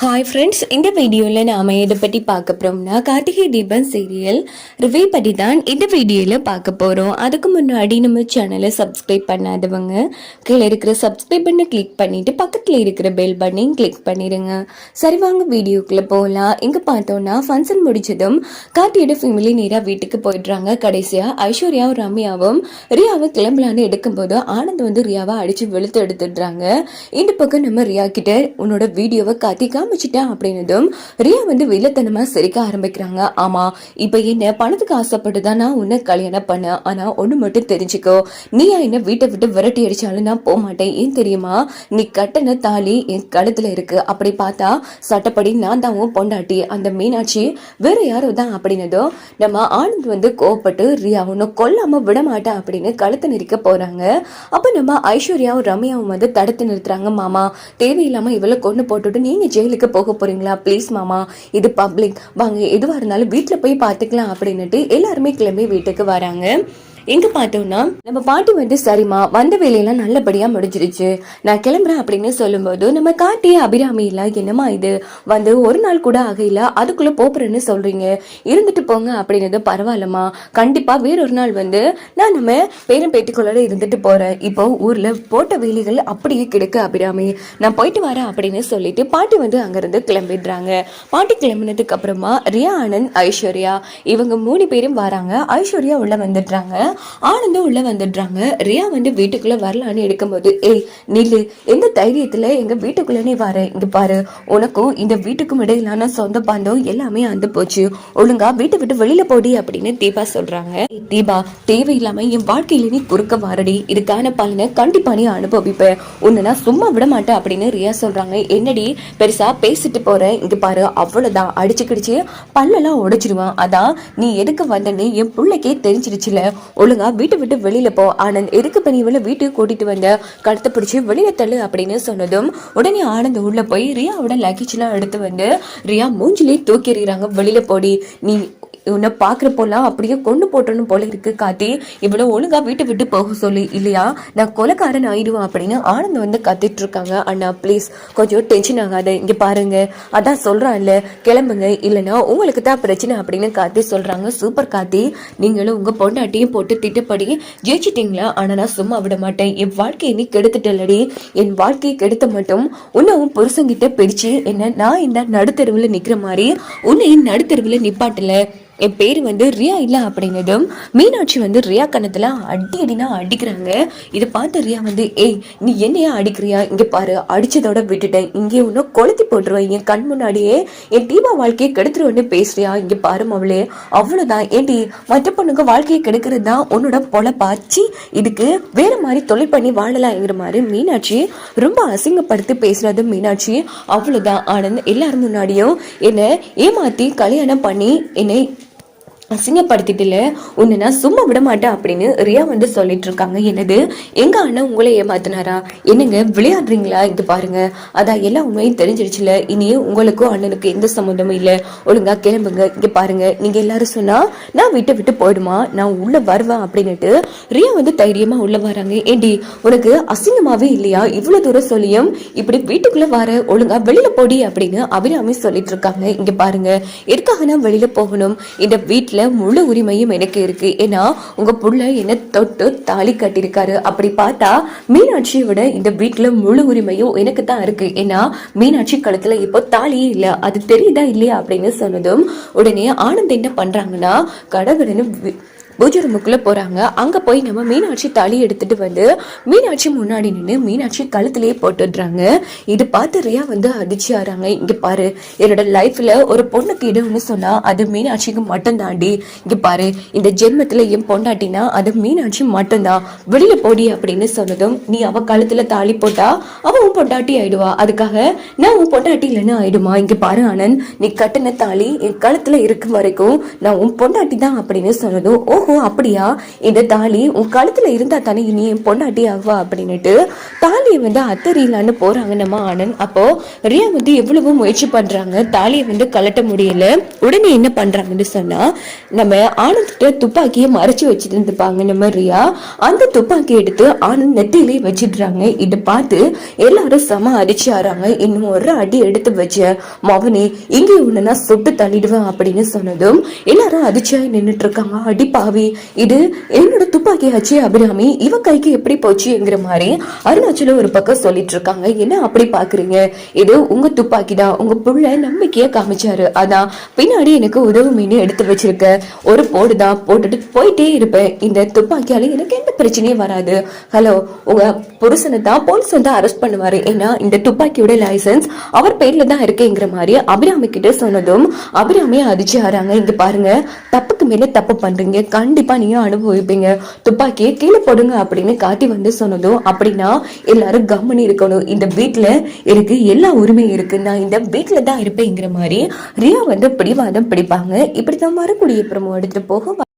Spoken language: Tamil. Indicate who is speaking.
Speaker 1: ஹாய் ஃப்ரெண்ட்ஸ் இந்த வீடியோவில் நாம் எதை பற்றி பார்க்க போகிறோம்னா கார்த்திகை தீபம் சீரியல் ரிவ்யூ பற்றி தான் இந்த வீடியோவில் பார்க்க போகிறோம் அதுக்கு முன்னாடி நம்ம சேனலை சப்ஸ்கிரைப் பண்ணாதவங்க கீழே இருக்கிற சப்ஸ்கிரைப் பண்ண கிளிக் பண்ணிவிட்டு பக்கத்தில் இருக்கிற பெல் பட்டனையும் கிளிக் பண்ணிடுங்க சரி வாங்க வீடியோக்குள்ளே போகலாம் இங்கே பார்த்தோன்னா ஃபங்க்ஷன் முடிச்சதும் கார்த்தியோட ஃபேமிலி நேராக வீட்டுக்கு போயிடுறாங்க. கடைசியாக ஐஸ்வர்யாவும் ரம்யாவும் ரியாவை கிளம்பலான்னு எடுக்கும்போது ஆனந்த் வந்து ரியாவை அடித்து வெளுத்து எடுத்துடுறாங்க. இந்த பக்கம் நம்ம ரியா கிட்ட உன்னோட வீடியோவை கார்த்திகா ஆரம்பிச்சிட்டேன் அப்படின்னதும் ரியா வந்து வில்லத்தனமாக சிரிக்க ஆரம்பிக்கிறாங்க. ஆமா இப்போ என்ன பணத்துக்கு ஆசைப்பட்டு தான் நான் உன்னை கல்யாணம் பண்ணேன். ஆனால் ஒன்று மட்டும் தெரிஞ்சுக்கோ. நீயா என்ன வீட்டை விட்டு விரட்டி அடிச்சாலும் நான் போக மாட்டேன். ஏன் தெரியுமா? நீ கட்டின தாலி என் கழுத்தில் இருக்கு. அப்படி பார்த்தா சட்டப்படி நான் தான் உன் பொண்டாட்டி. அந்த மீனாட்சி வேற யாரோ தான் அப்படின்னதும் நம்ம ஆனந்த் வந்து கோவப்பட்டு ரியா ஒன்று கொல்லாமல் விட மாட்டேன் அப்படின்னு கழுத்தை நெரிக்க போகிறாங்க அப்போ நம்ம ஐஸ்வர்யாவும் ரம்யாவும் வந்து தடுத்து நிறுத்துறாங்க. மாமா தேவையில்லாமல் இவளை கொண்டு போட்டுட்டு நீங்க ஜெயிலுக்கு போக போறீங்களா? ப்ளீஸ் மாமா இது பப்ளிக் வாங்க எதுவா இருந்தாலும் வீட்டுல போய் பாத்துக்கலாம் அப்படின்னுட்டு எல்லாருமே கிளம்பி வீட்டுக்கு வராங்க. எங்க பார்த்தோம்னா நம்ம பாட்டி வந்து சரிம்மா வந்த வேலையெல்லாம் நல்லபடியா முடிஞ்சிருச்சு. நான் கிளம்புறேன் அப்படின்னு சொல்லும்போது நம்ம காட்டி அபிராமி இல்ல என்னம்மா இது? வந்து ஒரு நாள் கூட ஆகையில அதுக்குள்ள போப்புறேன்னு சொல்றீங்க. இருந்துட்டு போங்க அப்படின்னது பரவாயில்லம்மா. கண்டிப்பா வேறொரு நாள் வந்து நான் நம்ம பேரும் பேட்டிக்குள்ளே இருந்துட்டு போறேன். இப்போ ஊர்ல போட்ட வேலைகள் அப்படியே கிடக்கு அபிராமி. நான் போயிட்டு வரேன் அப்படின்னு சொல்லிட்டு பாட்டி வந்து அங்கிருந்து கிளம்பிடுறாங்க. பாட்டி கிளம்பினதுக்கு அப்புறமா ரியா ஆனந்த் ஐஸ்வர்யா இவங்க மூணு பேரும் வராங்க. ஐஸ்வர்யா உள்ள வந்துடுறாங்க. ஆனந்தும் உள்ள வந்துடுறாங்க. ரியா வந்து வீட்டுக்குள்ள வரலான்னு எடுக்கும்போது ஏய் நில்லு எந்த தைரியத்துல எங்க வீட்டுக்குள்ளே நீ வர? இங்கே பாரு உனக்கும் இந்த வீட்டுக்கும் இடையிலான சொந்த பந்தம் எல்லாமே அந்து போச்சு. ஒழுங்கா வீட்டை விட்டு வெளியில போடி அப்படின்னு தீபா சொல்றாங்க. தீபா தேவையில்லாம என் வாழ்க்கையில நீ குறுக்க வாரடி. இதுக்கான பலனை கண்டிப்பா நீ அனுபவிப்ப. உன்னை நான் சும்மா விட மாட்டேன் அப்படின்னு ரியா சொல்றாங்க. என்னடி பெருசா பேசிட்டு போகிறேன் இங்கே பாரு அவ்வளவுதான். அடிச்சு கிடிச்சு பல்லெல்லாம் உடைச்சிருவான் அதான் நீ எதுக்கு வந்தேன்னு என் பிள்ளைக்கே தெரிஞ்சிருச்சுல ஒழுங்கா வீட்டை விட்டு வெளியில போ. ஆனந்த் எதுக்கு பண்ணி இவளை வீட்டுக்கு கூட்டிட்டு வந்த? கழுத்தை பிடிச்சி வெளியில தள்ளு அப்படின்னு சொன்னதும் உடனே ஆனந்த் உள்ள போய் ரியாவோட லக்கேஜ் எல்லாம் எடுத்து வந்து ரியா மூஞ்சிலே தூக்கி எறிகிறாங்க. வெளியில போடி. நீ உன்னை பார்க்குறப்போலாம் அப்படியே கொண்டு போட்டணும் போல இருக்கு காத்தி இவ்வளோ ஒழுங்கா வீட்டை விட்டு போக சொல்லி. இல்லையா? நான் கொலைக்காரன் ஆயிடுவேன் அப்படின்னு ஆனந்த் வந்து கத்திட்டு இருக்காங்க. அண்ணா ப்ளீஸ் கொஞ்சம் டென்ஷன் ஆகாத. இங்க பாருங்க. அதான் சொல்றான்ல. கிளம்புங்க. இல்லைன்னா உங்களுக்கு தான் பிரச்சனை அப்படின்னு காத்தி சொல்றாங்க. சூப்பர் காத்தி நீங்களும் உங்க பொண்டாட்டியும் போட்டு திட்டப்படி ஜெயிச்சிட்டீங்களா? ஆனால் நான் சும்மா விட மாட்டேன். என் வாழ்க்கையை நீ கெடுத்துட்டலடி என் வாழ்க்கையை கெடுத்த மட்டும் உன்னவும் புருஷங்கிட்ட பிடிச்சு என்ன நான் இந்த நடுத்தெருவில் நிக்கிற மாதிரி உன்னை நடுத்தெருவில் நிப்பாட்டல. என் பேர் வந்து ரியா இல்லை அப்படின்னதும் மீனாட்சி வந்து ரியா கணத்தில் அடி அடினா அடிக்கிறாங்க. இதை பார்த்து ரியா வந்து ஏய் நீ என்னையா அடிக்கிறியா? இங்கே பாரு அடித்ததோட விட்டுட்டேன். இங்கே ஒன்றும் கொளுத்தி போட்டுருவேன். என் கண் முன்னாடியே என் தீபா வாழ்க்கையை கெடுத்துருவேன்னு பேசுறியா? இங்கே பாரு அவளே அவ்வளோதான் ஏண்டி மற்ற பொண்ணுங்க வாழ்க்கையை கெடுக்கிறது தான் உன்னோட பொழப்பாச்சு இதுக்கு வேறு மாதிரி தொழில் பண்ணி வாழலாங்கிற மாதிரி மீனாட்சி ரொம்ப அசிங்கப்படுத்தி பேசுகிறது மீனாட்சி. அவ்வளோதான் ஆனந்த் எல்லாரும் முன்னாடியும் என்னை ஏமாற்றி கல்யாணம் பண்ணி என்னை அசிங்கப்படுத்திட்டுல உன்னை நான் சும்மா விட மாட்டேன் அப்படின்னு ரியா வந்து சொல்லிட்டு இருக்காங்க. என்னது? எங்க அண்ணன் உங்களை ஏமாத்தினாரா? என்னங்க விளையாடுறீங்களா? இது பாருங்க. அதான் எல்லா உண்மையும் தெரிஞ்சிருச்சுல. இனி உங்களுக்கும் அண்ணனுக்கு எந்த சம்மந்தமும் இல்லை. ஒழுங்கா கிளம்புங்க. இங்க பாருங்க. நீங்க எல்லாரும் சொன்னா நான் விட்டு விட்டு போயிடுமா? நான் உள்ள வருவேன் அப்படின்னுட்டு ரியா வந்து தைரியமா உள்ள வராங்க. ஏண்டி உனக்கு அசிங்கமாவே இல்லையா? இவ்வளவு தூரம் சொல்லியும் இப்படி வீட்டுக்குள்ள வர ஒழுங்கா வெளியில போடி அப்படின்னு அபிராமி சொல்லிட்டு இருக்காங்க. இங்க பாருங்க. எதுக்காக நான் வெளியில போகணும்? இந்த வீட்டுல முழு உரிமையும் எனக்கு இருக்கு. ஏன்னா உங்க புள்ள என்ன தொட்டு தாலி கட்டியிருக்காரு. அப்படி பார்த்தா மீனாட்சியோட இந்த வீட்டில் முழு உரிமையும் எனக்கு தான் இருக்கு. ஏன்னா மீனாட்சி கழுத்துல இப்போ தாலியே இல்லை. அது தெரியுதா இல்லையா அப்படின்னு சொன்னதும் உடனே ஆனந்த் என்ன பண்றாங்கன்னா கடகடன்னு பூஜை ரூமுக்குள்ளே போகிறாங்க அங்கே போய் நம்ம மீனாட்சி தாலி எடுத்துகிட்டு வந்து மீனாட்சி முன்னாடி நின்று மீனாட்சி கழுத்துலேயே போட்டுடுறாங்க. இது பார்த்து ரியா வந்து அதிர்ச்சி ஆறாங்க. இங்கே பாரு என்னோட லைஃப்பில் ஒரு பொண்ணுக்கு இடம்னு சொன்னால் அது மீனாட்சிக்கு மட்டும் தாண்டி இங்க பாரு இந்த ஜென்மத்தில் என் பொண்டாட்டினா அது மீனாட்சி மட்டும்தான். வெளியில் போடி அப்படின்னு சொன்னதும் நீ அவள் கழுத்தில் தாலி போட்டா அவள் உன் பொண்டாட்டி ஆயிடுவா. அதுக்காக நான் உன் பொண்டாட்டி இல்லைன்னு ஆயிடுமா? இங்கே பாரு ஆனந்த் நீ கட்டின தாலி என் கழுத்தில் இருக்கும் வரைக்கும் நான் உன் பொண்டாட்டி தான் அப்படின்னு சொன்னதும் ஓஹோ ஓ அப்படியா? இந்த தாலி உன் கழுத்துல இருந்தா தானே இனி என் பொண்டாட்டி ஆவா அப்படின்னுட்டு தாலியை வந்து அத்தறியலான்னு போறாங்க நம்ம ஆனந்த். அப்போ ரியா வந்து எவ்வளவோ முயற்சி பண்றாங்க. தாலியை வந்து கலட்ட முடியல. உடனே என்ன பண்றாங்கன்னு சொன்னா நம்ம ஆனந்திட்ட துப்பாக்கியை மறைச்சு வச்சுட்டு இருந்துப்பாங்க நம்ம ரியா. அந்த துப்பாக்கி எடுத்து ஆனந்த் நெத்திலே வச்சிடுறாங்க. இதை பார்த்து எல்லாரும் செம அடிச்சு ஆறாங்க இன்னும் ஒரு அடி எடுத்து வச்ச மவனே இங்கே உன்னை நான் சுட்டு தள்ளிடுவேன் அப்படின்னு சொன்னதும் எல்லாரும் அதிர்ச்சியா நின்னுட்டு இருக்காங்க. அடி பாவி. இது என்னோட துப்பாக்கி ஆச்சு அபிராமி இவன் கைக்கு எப்படி போச்சுங்கிற மாதிரி அருணாச்சலம் ஒரு பக்கம் சொல்லிட்டு இருக்காங்க. என்ன அப்படி பாக்குறீங்க? இது உங்க துப்பாக்கி தான். உங்க புள்ள நம்பிக்கைய காமிச்சாரு. அதான் பின்னாடி எனக்கு உதவுமீன்னு எடுத்து வச்சிருக்க. ஒரு போடுதான் போட்டுட்டு போயிட்டே இருப்பேன். இந்த துப்பாக்கியால எனக்கு எந்த பிரச்சனையும் வராது. ஹலோ உங்க புருஷனை தான் போலீஸ் வந்து அரெஸ்ட் பண்ணுவாரு. ஏன்னா இந்த துப்பாக்கியோட லைசென்ஸ் அவர் பேர்ல தான் இருக்கேங்கிற மாதிரி அபிராமி கிட்ட சொன்னதும் அபிராமி அதிர்ச்சி ஆறாங்க இங்க பாருங்க தப்பு மேல தப்பு பண்றீங்க? கண்டிப்பா நீங்க அனுபவிப்பீங்க. துப்பாக்கியை கீழே போடுங்க அப்படின்னு காட்டி வந்து சொன்னதும் அப்படின்னா எல்லாரும் கம்மனி இருக்கணும். இந்த வீட்டுல எனக்கு எல்லா உரிமையும் இருக்கு. நான் இந்த வீட்டுல தான் இருப்பேங்கிற மாதிரி ரியா வந்து பிடிவாதம் பிடிப்பாங்க. இப்படித்தான் வரக்கூடிய பிரமோ எடுத்துட்டு போக